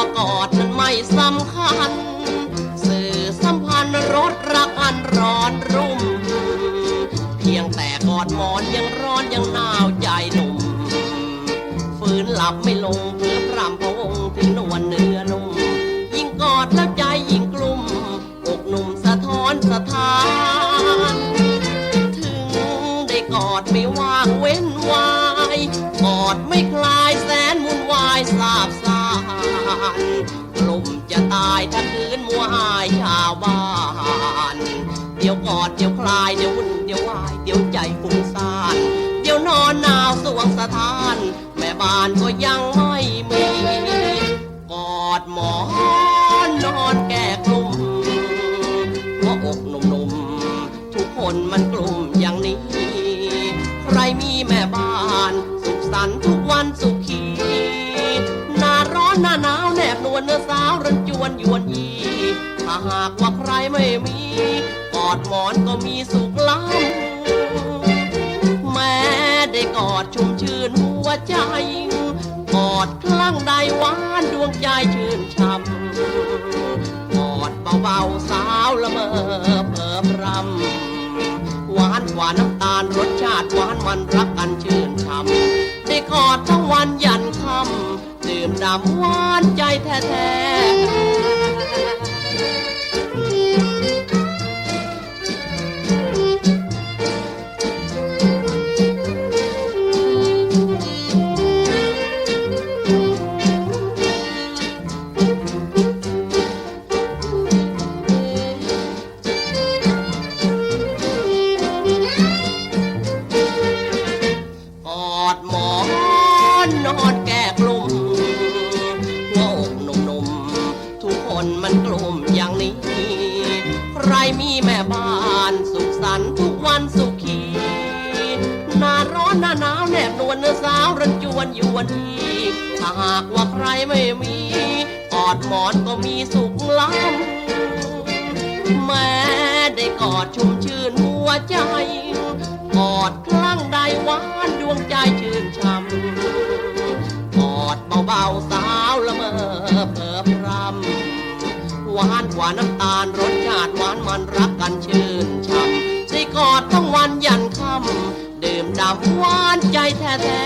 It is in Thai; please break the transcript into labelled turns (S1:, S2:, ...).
S1: มากอดมันไม่สำคัญ สื่อสัมพันธ์รถรักอันร้อนรุ่ม เพียงแต่กอดหมอนยังร้อนยังหนาวใจหนุ่ม ฝืนหลับไม่ลงเพื่อพรำพงถึงนวลเนื้อนุ่ม ยิ่งกอดแล้วใจยิ่งกลุ่ม อกหนุ่มสะท้อนสะท้าน ถึงได้กอดไม่ว่างเว้นวาย กอดไม่คลายแสนมุนวายสาบสา นกลุ่มจะตายถ้าคืนมัวหายชาวบ้าน เดี๋ยวกอดเดี๋ยวคลายเดี๋ยววุ่นเดี๋ยววายเดี๋ยวใจฟุ้งซ่าน เดี๋ยวนอนหนาวสวงสถาน แม่บ้านก็ยังไม่มี กอดหมอนนอนแก่กลุ่มหัวอกหนุ่มๆ ทุกคนมันกลุ่มอย่างนี้ ใครมีแม่บ้านสุขสันต์ทุก หน้าหนาวแนบนวลเนื้อสาวรันจวนยวนยี ถ้าหากว่าใครไม่มีกอดหมอนก็มีสุขล้ำแม้ได้กอดชุ่มชื่นหัวใจ กอดคลั่งใดหวานดวงใจชื่นช่ำกอดเบาๆสาวละเมอเพิบรำหวานกว่าน้ำตาลรสชาติหวานมันรักกันชื่นช่ำได้กอดทั้งวันยันค่ำ ดื่มดำหวานใจแท้ๆ มีแม่บ้านสุขสันต์ทุกวันสุขีหน้าร้อนหน้าหนาวแนบนวลเนื้อสาวรันจวนยวนทีถ้าหากว่าใครไม่มีกอดหมอนก็มีสุขล้ำแม้ได้กอดชุ่มชื่นหัวใจ กอดคลั่งใดหวานดวงใจชื่นช่ำกอดเบาๆสาวละเมอเพิบรำหวานกว่าน้ำตาลรส มันรักกันชื่นช่ำใส่กอดทั้งวันยันค่ำดื่มดำหวานใจแท้